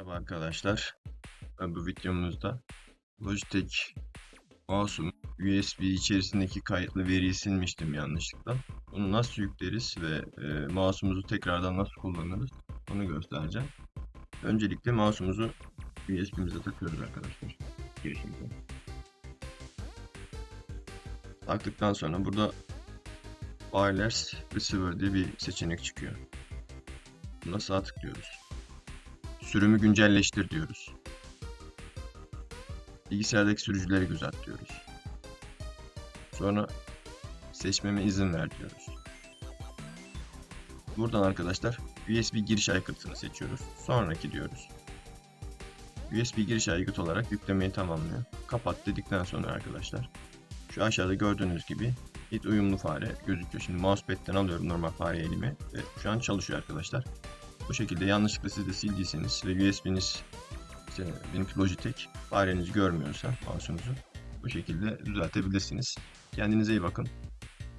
Merhaba arkadaşlar. Bu videomuzda Logitech mouse'un USB içerisindeki kayıtlı veriyi silmiştim yanlışlıkla. Bunu nasıl yükleriz ve e, mouse'umuzu tekrardan nasıl kullanırız onu göstereceğim. Öncelikle mouse'umuzu USB'mize takıyoruz arkadaşlar. Girişimize. Taktıktan sonra burada Wireless Receiver diye bir seçenek çıkıyor. Buna sağ tıklıyoruz. Sürümü güncelleştir diyoruz. Bilgisayardaki sürücüleri gözet diyoruz. Sonra seçmeme izin ver diyoruz. Buradan arkadaşlar USB giriş aygıtını seçiyoruz. Sonraki diyoruz. USB giriş aygıt olarak yüklemeyi tamamlıyor. Kapat dedikten sonra arkadaşlar şu aşağıda gördüğünüz gibi Hit uyumlu fare gözüküyor. Şimdi mousepad'den alıyorum normal fare elime ve şu an çalışıyor arkadaşlar. Bu şekilde yanlışlıkla siz de sildiyseniz ve USB'niz işte benimki Logitech farenizi görmüyorsa mouse'unuzu bu şekilde düzeltebilirsiniz. Kendinize iyi bakın.